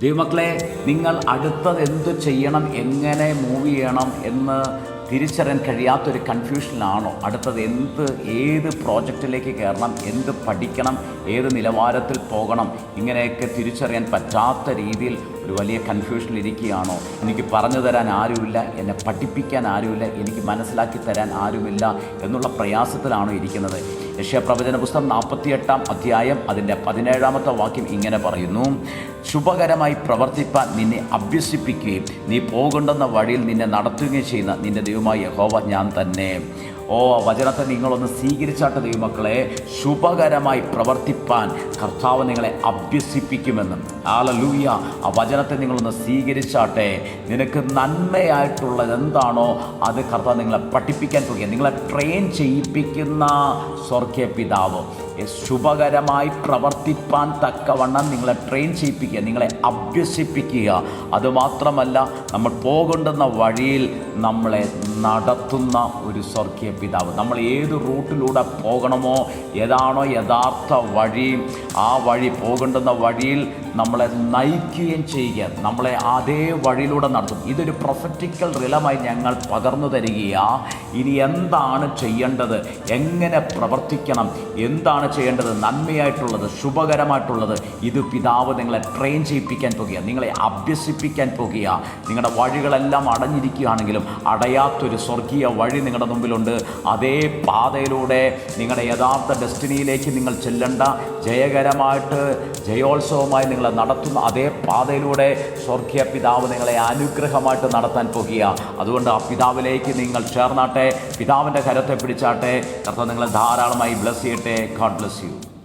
ദൈവമക്കളെ നിങ്ങൾ അടുത്തത് എന്ത് ചെയ്യണം എങ്ങനെ മൂവ് ചെയ്യണം എന്ന് തിരിച്ചറിയാൻ കഴിയാത്തൊരു കൺഫ്യൂഷനിലാണോ അടുത്തത് എന്ത് ഏത് പ്രോജക്റ്റിലേക്ക് കയറണം എന്ത് പഠിക്കണം ഏത് നിലവാരത്തിൽ പോകണം ഇങ്ങനെയൊക്കെ തിരിച്ചറിയാൻ പറ്റാത്ത രീതിയിൽ ഒരു വലിയ കൺഫ്യൂഷനിലിരിക്കുകയാണോ എനിക്ക് പറഞ്ഞു തരാൻ ആരുമില്ല എന്നെ പഠിപ്പിക്കാൻ ആരുമില്ല എനിക്ക് മനസ്സിലാക്കി തരാൻ ആരുമില്ല എന്നുള്ള പ്രയാസത്തിലാണോ ഇരിക്കുന്നത്. യക്ഷപ്രവചന പുസ്തകം നാൽപ്പത്തിയെട്ടാം അധ്യായം അതിന്റെ പതിനേഴാമത്തെ വാക്യം ഇങ്ങനെ പറയുന്നു ശുഭകരമായി പ്രവർത്തിപ്പാൻ നിന്നെ അഭ്യസിപ്പിക്കുകയും നീ പോകേണ്ടുന്ന വഴിയിൽ നിന്നെ നടത്തുകയും ചെയ്യുന്ന നിന്റെ ദൈവമായ യഹോവ ഞാൻ തന്നെ. ഓ വചനത്തെ നിങ്ങളൊന്ന് സ്വീകരിച്ചാട്ട് ദൈവമക്കളെ ശുഭകരമായി പ്രവർത്തിപ്പാൻ കർത്താവ് നിങ്ങളെ അഭ്യസിപ്പിക്കുമെന്നും. ആലലൂയ ആ വചനത്തെ നിങ്ങളൊന്ന് സ്വീകരിച്ചാട്ടെ. നിനക്ക് നന്മയായിട്ടുള്ളത് എന്താണോ അത് കർത്താവ് നിങ്ങളെ പഠിപ്പിക്കാൻ തുടങ്ങിയ നിങ്ങളെ ട്രെയിൻ ചെയ്യിപ്പിക്കുന്ന സ്വർഗീയ പിതാവ്. ശുഭകരമായി പ്രവർത്തിപ്പാൻ തക്കവണ്ണം നിങ്ങളെ ട്രെയിൻ ചെയ്യിപ്പിക്കുക നിങ്ങളെ അഭ്യസിപ്പിക്കുക. അതുമാത്രമല്ല നമ്മൾ പോകേണ്ടുന്ന വഴിയിൽ നമ്മളെ നടത്തുന്ന ഒരു സ്വർഗീയ പിതാവ്. നമ്മൾ ഏത് റൂട്ടിലൂടെ പോകണമോ ഏതാണോ യഥാർത്ഥ വഴി ആ വഴി പോകേണ്ടുന്ന വഴിയിൽ നമ്മളെ നയിക്കുകയും ചെയ്യുക. നമ്മളെ അതേ വഴിയിലൂടെ നടത്തും. ഇതൊരു പ്രൊഫറ്റിക്കൽ റിലമായി ഞങ്ങൾ പകർന്നു തരികയാ. ഇനി എന്താണ് ചെയ്യേണ്ടത്? എങ്ങനെ പ്രവർത്തിക്കണം? എന്താണ് ചെയ്യേണ്ടത്? നന്മയായിട്ടുള്ളത് ശുഭകരമായിട്ടുള്ളത്. ഇത് പിതാവ് നിങ്ങളെ ട്രെയിൻ ചെയ്യിപ്പിക്കാൻ പോകുക. നിങ്ങളെ അഭ്യസിപ്പിക്കാൻ പോകുക. നിങ്ങളുടെ വഴികളെല്ലാം അടഞ്ഞിരിക്കുകയാണെങ്കിലും അടയാത്തൊരു സ്വർഗീയ വഴി നിങ്ങളുടെ മുമ്പിലുണ്ട്. അതേ പാതയിലൂടെ നിങ്ങളുടെ യഥാർത്ഥ ഡെസ്റ്റിനിയിലേക്ക് നിങ്ങൾ ചെല്ലണ്ട. ജയകരമായിട്ട് ജയോത്സവമായി നിങ്ങളെ നടത്തുന്ന അതേ പാതയിലൂടെ സ്വർഗീയ പിതാവ് നിങ്ങളെ അനുഗ്രഹമായിട്ട് നടത്താൻ പോകുക. അതുകൊണ്ട് ആ പിതാവിലേക്ക് നിങ്ങൾ ചേർന്നാട്ടെ. പിതാവിന്റെ കരത്തെ പിടിച്ചാട്ടെ. കർത്താവ് നിങ്ങളെ ധാരാളമായി ബ്ലസ് ചെയ്യട്ടെ. God bless you